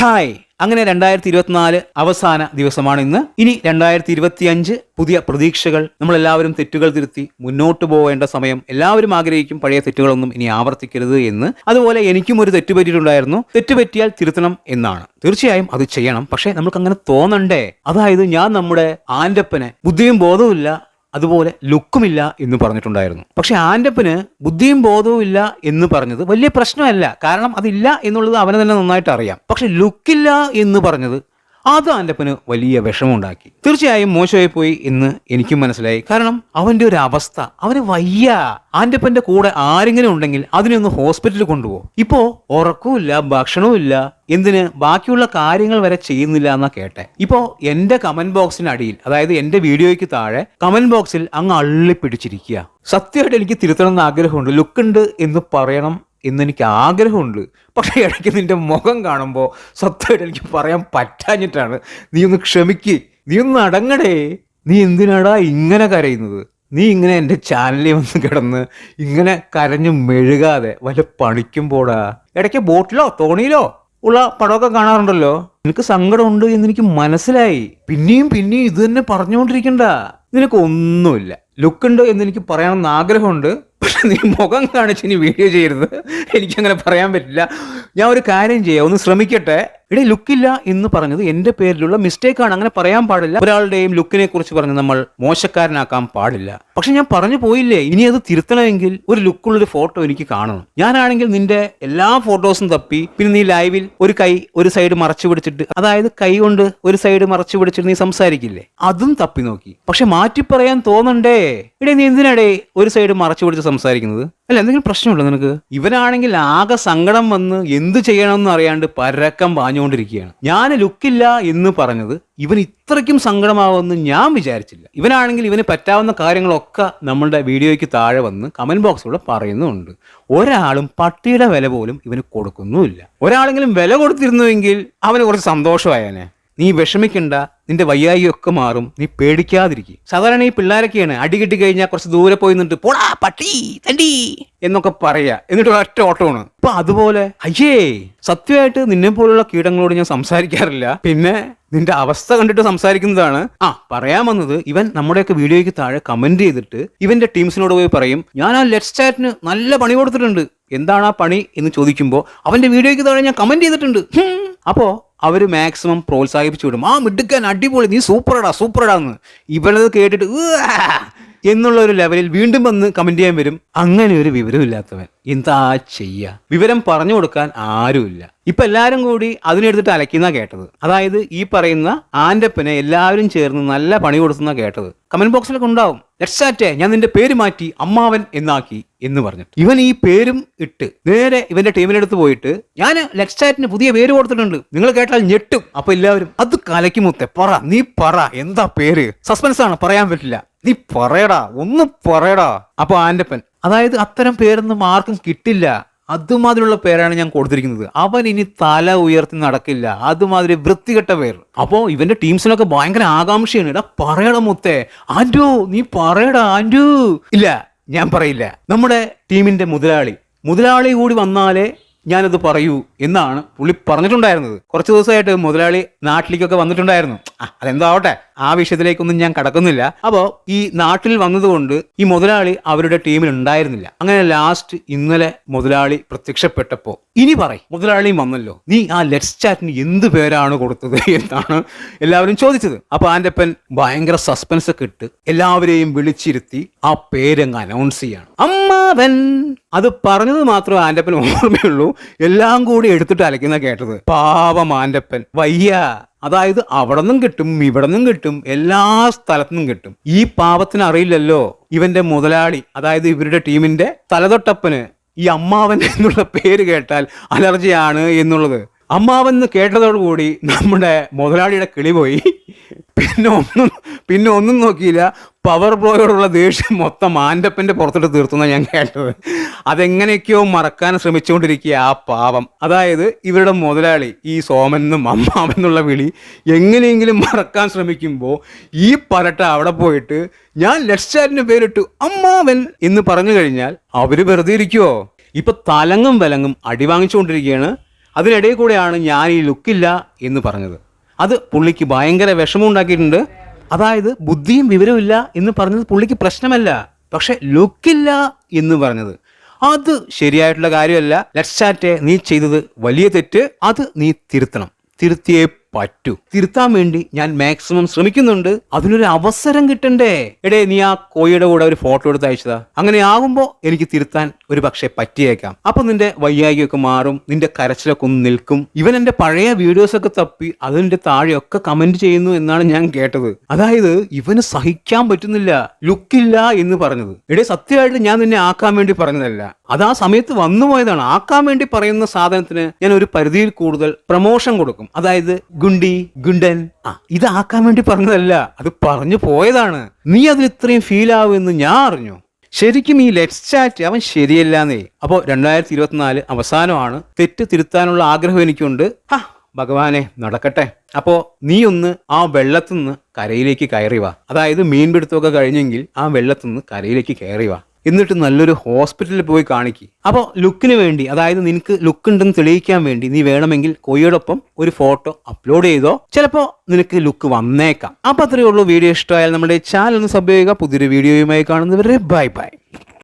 Hi. അങ്ങനെ രണ്ടായിരത്തി ഇരുപത്തിനാല് അവസാന ദിവസമാണ് ഇന്ന്. ഇനി രണ്ടായിരത്തി ഇരുപത്തി അഞ്ച് പുതിയ പ്രതീക്ഷകൾ. നമ്മളെല്ലാവരും തെറ്റുകൾ തിരുത്തി മുന്നോട്ട് പോകേണ്ട സമയം. എല്ലാവരും ആഗ്രഹിക്കും പഴയ തെറ്റുകളൊന്നും ഇനി ആവർത്തിക്കരുത് എന്ന്. അതുപോലെ എനിക്കും ഒരു തെറ്റ് പറ്റിയിട്ടുണ്ടായിരുന്നു. തെറ്റ് പറ്റിയാൽ തിരുത്തണം എന്നാണ്. തീർച്ചയായും അത് ചെയ്യണം. പക്ഷേ നമുക്ക് അങ്ങനെ തോന്നണ്ടേ? അതായത് ഞാൻ നമ്മുടെ ആൻഡപ്പനെ ബുദ്ധിയും ബോധവും ഇല്ല അതുപോലെ ലുക്കുമില്ല എന്ന് പറഞ്ഞിട്ടുണ്ടായിരുന്നു. പക്ഷെ ആൻഡപ്പിന് ബുദ്ധിയും ബോധവും ഇല്ല എന്ന് പറഞ്ഞത് വലിയ പ്രശ്നമല്ല. കാരണം അതില്ല എന്നുള്ളത് അവന് തന്നെ നന്നായിട്ട് അറിയാം. പക്ഷെ ലുക്കില്ല എന്ന് പറഞ്ഞത് അത് ആന്റപ്പന് വലിയ വിഷമമുണ്ടാക്കി. തീർച്ചയായും മോശമായി പോയി എന്ന് എനിക്കും മനസ്സിലായി. കാരണം അവന്റെ ഒരു അവസ്ഥ അവന് വയ്യ. ആന്റപ്പന്റെ കൂടെ ആരെങ്കിലും ഉണ്ടെങ്കിൽ അതിനൊന്ന് ഹോസ്പിറ്റലിൽ കൊണ്ടുപോകും. ഇപ്പോൾ ഉറക്കവുമില്ല ഭക്ഷണവും ഇല്ല എന്തിന്? ബാക്കിയുള്ള കാര്യങ്ങൾ വരെ ചെയ്യുന്നില്ല എന്നാ കേട്ടെ. ഇപ്പോൾ എന്റെ കമന്റ് ബോക്സിന് അടിയിൽ അതായത് എന്റെ വീഡിയോയ്ക്ക് താഴെ കമന്റ് ബോക്സിൽ അങ്ങ് അള്ളിപ്പിടിച്ചിരിക്കുക. സത്യമായിട്ട് എനിക്ക് തിരുത്തണം എന്ന് ആഗ്രഹമുണ്ട് ലുക്കുണ്ട് എന്ന് പറയണം. എന്നെനിക്ക് ആഗ്രഹമുണ്ട്. പക്ഷേ ഇടയ്ക്ക് നിന്റെ മുഖം കാണുമ്പോൾ സത്യമായിട്ട് എനിക്ക് പറയാൻ പറ്റാഞ്ഞിട്ടാണ്. നീ ഒന്ന് ക്ഷമിക്ക്. നീ ഒന്ന് അടങ്ങടേ. നീ എന്തിനാടാ ഇങ്ങനെ കരയുന്നത്? നീ ഇങ്ങനെ എന്റെ ചാനലിൽ വന്ന് കിടന്ന് ഇങ്ങനെ കരഞ്ഞു മെഴുകാതെ വല്ല പണിക്കും പോടാ ഇടയ്ക്ക് ബോട്ടിലോ തോണിയിലോ ഉള്ള പടമൊക്കെ കാണാറുണ്ടല്ലോ? നിനക്ക് സങ്കടമുണ്ട് എന്ന് എനിക്ക് മനസ്സിലായി. പിന്നെയും പിന്നെയും ഇത് തന്നെ പറഞ്ഞുകൊണ്ടിരിക്കണ്ട. നിനക്ക് ഒന്നുമില്ല. ലുക്കുണ്ട് എന്ന് എനിക്ക് പറയണമെന്ന് ആഗ്രഹമുണ്ട്. പക്ഷെ നീ മുഖം കാണിച്ച് ഇനി വീഡിയോ ചെയ്യരുത്. എനിക്കങ്ങനെ പറയാൻ പറ്റില്ല. ഞാൻ ഒരു കാര്യം ചെയ്യാം. ഒന്ന് ശ്രമിക്കട്ടെ? ഇടേ ലുക്കില്ല എന്ന് പറഞ്ഞത് എന്റെ പേരിലുള്ള മിസ്റ്റേക്കാണ്. അങ്ങനെ പറയാൻ പാടില്ല. ഒരാളുടെയും ലുക്കിനെ കുറിച്ച് പറഞ്ഞ് നമ്മൾ മോശക്കാരനാക്കാൻ പാടില്ല. പക്ഷെ ഞാൻ പറഞ്ഞു പോയില്ലേ ഇനി അത് തിരുത്തണമെങ്കിൽ ഒരു ലുക്കുള്ള ഒരു ഫോട്ടോ എനിക്ക് കാണണം. ഞാനാണെങ്കിൽ നിന്റെ എല്ലാ ഫോട്ടോസും തപ്പി പിന്നെ നീ ലൈവിൽ ഒരു കൈ ഒരു സൈഡ് മറച്ചു പിടിച്ചിട്ട് അതായത് കൈ കൊണ്ട് ഒരു സൈഡ് മറച്ചു പിടിച്ചിട്ട് നീ സംസാരിക്കില്ലേ? അതും തപ്പി നോക്കി. പക്ഷെ മാറ്റി പറയാൻ തോന്നണ്ടേ? ഇടേ നീ എന്തിനാടേ ഒരു സൈഡ് മറച്ചു പിടിച്ച് സംസാരിക്കുന്നത്? അല്ല എന്തെങ്കിലും പ്രശ്നമുണ്ടോ നിനക്ക്? ഇവനാണെങ്കിൽ ആകെ സങ്കടം വന്ന് എന്ത് ചെയ്യണമെന്ന് അറിയാണ്ട് പരക്കം പാഞ്ഞുകൊണ്ടിരിക്കുകയാണ് ഞാൻ ലുക്കില്ല എന്ന് പറഞ്ഞത് ഇവൻ ഇത്രയ്ക്കും സങ്കടമാവുമെന്ന് ഞാൻ വിചാരിച്ചില്ല. ഇവനാണെങ്കിൽ ഇവന് പറ്റാവുന്ന കാര്യങ്ങളൊക്കെ നമ്മളുടെ വീഡിയോയ്ക്ക് താഴെ വന്ന് കമന്റ് ബോക്സിലൂടെ പറയുന്നുണ്ട്. ഒരാളും പട്ടിയുടെ വില പോലും ഇവന് കൊടുക്കുന്നുമില്ല. ഒരാളെങ്കിലും വില കൊടുത്തിരുന്നുവെങ്കിൽ അവന് കുറച്ച് സന്തോഷമായേനെ. നീ വിഷമിക്കണ്ട നിന്റെ വയ്യായിയൊക്കെ മാറും നീ പേടിക്കാതിരിക്കും. സാധാരണ ഈ പിള്ളേരൊക്കെയാണ് അടി കിട്ടി കഴിഞ്ഞാൽ കുറച്ച് ദൂരെ പോയി നിന്നിട്ട് പോടാ പട്ടി തണ്ടി എന്നൊക്കെ പറയാ. എന്നിട്ട് ഒറ്റ ഓട്ടമാണ്. അപ്പൊ അതുപോലെ അയ്യേ സത്യമായിട്ട് നിന്നെ പോലുള്ള കീടങ്ങളോട് ഞാൻ സംസാരിക്കാറില്ല. പിന്നെ നിന്റെ അവസ്ഥ കണ്ടിട്ട് സംസാരിക്കുന്നതാണ്. ആ പറയാൻ വന്നത് ഇവൻ നമ്മുടെയൊക്കെ വീഡിയോയ്ക്ക് താഴെ കമന്റ് ചെയ്തിട്ട് ഇവന്റെ ടീംസിനോട് പോയി പറയും ഞാൻ ആ ലെറ്റ് ചാറ്റിന് നല്ല പണി കൊടുത്തിട്ടുണ്ട്. എന്താണ് ആ പണി എന്ന് ചോദിക്കുമ്പോൾ അവന്റെ വീഡിയോയ്ക്ക് താഴെ ഞാൻ കമന്റ് ചെയ്തിട്ടുണ്ട്. അപ്പോൾ അവർ മാക്സിമം പ്രോത്സാഹിപ്പിച്ചു വിടും. ആ മിടുക്കാൻ അടിപൊളി നീ സൂപ്പറടാ സൂപ്പറടാ എന്ന് ഇവനത് കേട്ടിട്ട് എന്നുള്ള ഒരു ലെവലിൽ വീണ്ടും വന്ന് കമന്റ് ചെയ്യാൻ വരും. അങ്ങനെ ഒരു വിവരമില്ലാത്തവൻ. എന്താ ചെയ്യുക വിവരം പറഞ്ഞു കൊടുക്കാൻ ആരുമില്ല. ഇപ്പൊ എല്ലാവരും കൂടി അതിനെടുത്തിട്ട് അലക്കുന്ന കേട്ടത്. അതായത് ഈ പറയുന്ന ആന്റപ്പനെ എല്ലാവരും ചേർന്ന് നല്ല പണി കൊടുത്തുന്ന കേട്ടത്. കമന്റ് ബോക്സിലൊക്കെ ഉണ്ടാവും. ലക്ഷാറ്റെ ഞാൻ നിന്റെ പേര് മാറ്റി അമ്മാവൻ എന്നാക്കി എന്ന് പറഞ്ഞു ഇവൻ ഈ പേരും ഇട്ട് നേരെ ഇവന്റെ ടീമിനടുത്ത് പോയിട്ട് ഞാൻ ലക്ഷാറ്റിന് പുതിയ പേര് കൊടുത്തിട്ടുണ്ട്. നിങ്ങൾ കേട്ടാൽ ഞെട്ടും. അപ്പൊ എല്ലാവരും അത് കലക്കുമുത്തെ പറ. നീ പറ. എന്താ പേര്? സസ്പെൻസ് ആണ്. പറയാൻ പറ്റില്ല. നീ പറയടാ. ഒന്ന് പറയടാ. അപ്പൊ ആന്റപ്പൻ. അതായത് അത്തരം പേരൊന്നും ആർക്കും കിട്ടില്ല. അതുമാതിരിയുള്ള പേരാണ് ഞാൻ കൊടുത്തിരിക്കുന്നത്. അവൻ ഇനി തല ഉയർത്തി നടക്കില്ല. അതുമാതിരി വൃത്തികെട്ട പേർ. അപ്പോ ഇവന്റെ ടീംസിനൊക്കെ ഭയങ്കര ആകാംക്ഷയാണ്. എടാ പറയടാ മുത്തേ. ആൻഡു നീ പറയടാ ആൻഡു ഇല്ല ഞാൻ പറയില്ല. നമ്മുടെ ടീമിന്റെ മുതലാളി. മുതലാളി കൂടി വന്നാലേ ഞാനത് പറയൂ എന്നാണ് പുള്ളി പറഞ്ഞിട്ടുണ്ടായിരുന്നത്. കുറച്ച് ദിവസമായിട്ട് മുതലാളി നാട്ടിലേക്കൊക്കെ വന്നിട്ടുണ്ടായിരുന്നു. അതെന്തോ ആവട്ടെ ആ വിഷയത്തിലേക്കൊന്നും ഞാൻ കടക്കുന്നില്ല. അപ്പോൾ ഈ നാട്ടിൽ വന്നതുകൊണ്ട് ഈ മുതലാളി അവരുടെ ടീമിൽ ഉണ്ടായിരുന്നില്ല. അങ്ങനെ ലാസ്റ്റ് ഇന്നലെ മുതലാളി പ്രത്യക്ഷപ്പെട്ടപ്പോൾ ഇനി പറയും മുതലാളിയും വന്നല്ലോ. നീ ആ ലെറ്റ്സ് ചാറ്റിന് എന്ത് പേരാണ് കൊടുത്തത്? എന്നാണ് എല്ലാവരും ചോദിച്ചത്. അപ്പൊ ആന്റപ്പൻ ഭയങ്കര സസ്പെൻസ് ഒക്കെ ഇട്ട് എല്ലാവരെയും വിളിച്ചിരുത്തി ആ പേരങ്ങ് അനൗൺസ് ചെയ്യാണ്. അമ്മാവൻ അത് പറഞ്ഞത് മാത്രമേ ആന്റപ്പൻ ഓർമ്മയുള്ളൂ. എല്ലാം കൂടി എടുത്തിട്ട് അലക്കുന്ന കേട്ടത്. പാവം ആന്റപ്പൻ വയ്യ. അതായത് അവിടെ നിന്നും കിട്ടും ഇവിടെ നിന്നും കിട്ടും എല്ലാ സ്ഥലത്തുനിന്നും കിട്ടും. ഈ പാവത്തിന് അറിയില്ലല്ലോ ഇവന്റെ മുതലാളി അതായത് ഇവരുടെ ടീമിന്റെ തലതൊട്ടപ്പന് ഈ അമ്മാവൻ എന്നുള്ള പേര് കേട്ടാൽ അലർജിയാണ് എന്നുള്ളത്. അമ്മാവൻ കേട്ടതോടുകൂടി നമ്മുടെ മുതലാളിയുടെ കിളി പോയി. പിന്നെ ഒന്നും പിന്നെ ഒന്നും നോക്കിയില്ല. പവർ ബ്ലോയോടുള്ള ദേഷ്യം മൊത്തം ആൻഡപ്പന്റെ പുറത്തിട്ട് തീർത്തുന്ന ഞാൻ കേട്ടത്. അതെങ്ങനെയൊക്കെയോ മറക്കാൻ ശ്രമിച്ചുകൊണ്ടിരിക്കുക ആ പാവം. അതായത് ഇവരുടെ മുതലാളി ഈ സോമനെന്നും അമ്മാവെന്നുള്ള വിളി എങ്ങനെയെങ്കിലും മറക്കാൻ ശ്രമിക്കുമ്പോൾ ഈ പരട്ട അവിടെ പോയിട്ട് ഞാൻ ലെറ്റ്സ്റ്റാറ്റിന് പേരിട്ടു അമ്മാവൻ എന്ന് പറഞ്ഞു കഴിഞ്ഞാൽ അവർ വെറുതെ ഇരിക്കുമോ ഇപ്പം തലങ്ങും വിലങ്ങും അടി വാങ്ങിച്ചുകൊണ്ടിരിക്കുകയാണ്. അതിനിടയിൽ കൂടെയാണ് ഞാൻ ഈ ലുക്കില്ല എന്ന് പറഞ്ഞത്. അത് പുള്ളിക്ക് ഭയങ്കര വിഷമം ഉണ്ടാക്കിയിട്ടുണ്ട്. അതായത് ബുദ്ധിയും വിവരമില്ല എന്ന് പറഞ്ഞത് പുള്ളിക്ക് പ്രശ്നമല്ല പക്ഷെ ലുക്കില്ല എന്ന് പറഞ്ഞത്. അത് ശരിയായിട്ടുള്ള കാര്യമല്ല. ലക്ഷാറ്റെ നീ ചെയ്തത് വലിയ തെറ്റ്. അത് നീ തിരുത്തണം. തിരുത്തിയേ പറ്റൂ. തിരുത്താൻ വേണ്ടി ഞാൻ മാക്സിമം ശ്രമിക്കുന്നുണ്ട്. അതിനൊരു അവസരം കിട്ടണ്ടേ? എടേ നീ ആ കോഴിയുടെ കൂടെ ഒരു ഫോട്ടോ എടുത്ത് അയച്ചതാ. അങ്ങനെ ആകുമ്പോൾ എനിക്ക് തിരുത്താൻ ഒരു പക്ഷേ പറ്റിയേക്കാം. അപ്പൊ നിന്റെ വയ്യായികയൊക്കെ മാറും നിന്റെ കരച്ചിലൊക്കെ ഒന്ന് നിൽക്കും. ഇവൻ എന്റെ പഴയ വീഡിയോസ് ഒക്കെ തപ്പി അതിന്റെ താഴെയൊക്കെ കമന്റ് ചെയ്യുന്നു എന്നാണ് ഞാൻ കേട്ടത്. അതായത് ഇവന് സഹിക്കാൻ പറ്റുന്നില്ല ലുക്കില്ല എന്ന് പറഞ്ഞത്. എടേ സത്യമായിട്ട് ഞാൻ നിന്നെ ആക്കാൻ വേണ്ടി പറഞ്ഞതല്ല. അത് ആ സമയത്ത് വന്നു പോയതാണ്. ആക്കാൻ വേണ്ടി പറയുന്ന സാധനത്തിന് ഞാൻ ഒരു പരിധിയിൽ കൂടുതൽ പ്രമോഷൻ കൊടുക്കും. അതായത് ഗുണ്ടി ഗുണ്ടൻ. ആ. ഇതാക്കാൻ വേണ്ടി പറഞ്ഞതല്ല അത് പറഞ്ഞു പോയതാണ്. നീ അതിൽ ഇത്രയും ഫീൽ ആവുമെന്ന് ഞാൻ അറിഞ്ഞു. ശരിക്കും ഈ ലെറ്റ്സ് ചാറ്റ് അവൻ ശരിയല്ലാന്നേ. അപ്പോ രണ്ടായിരത്തി ഇരുപത്തിനാല് അവസാനമാണ്. തെറ്റ് തിരുത്താനുള്ള ആഗ്രഹം എനിക്കുണ്ട്. ഹാ ഭഗവാനെ നടക്കട്ടെ. അപ്പോ നീ ഒന്ന് ആ വെള്ളത്തുനിന്ന് കരയിലേക്ക് കയറി വാ. അതായത് മീൻപിടുത്തമൊക്കെ കഴിഞ്ഞെങ്കിൽ ആ വെള്ളത്തുനിന്ന് കരയിലേക്ക് കയറി വാ. എന്നിട്ട് നല്ലൊരു ഹോസ്പിറ്റലിൽ പോയി കാണിക്കുക അപ്പോൾ ലുക്കിന് വേണ്ടി അതായത് നിനക്ക് ലുക്ക് ഉണ്ടെന്ന് തെളിയിക്കാൻ വേണ്ടി നീ വേണമെങ്കിൽ കൊയ്യോടൊപ്പം ഒരു ഫോട്ടോ അപ്ലോഡ് ചെയ്തോ. ചിലപ്പോൾ നിനക്ക് ലുക്ക് വന്നേക്കാം. അപ്പോൾ അത്രയേ ഉള്ളൂ. വീഡിയോ ഇഷ്ടമായാൽ നമ്മുടെ ചാനൽ ഒന്ന് സബ് ചെയ്യുക. പുതിയൊരു വീഡിയോയുമായി കാണുന്നവരെ ബൈ ബൈ.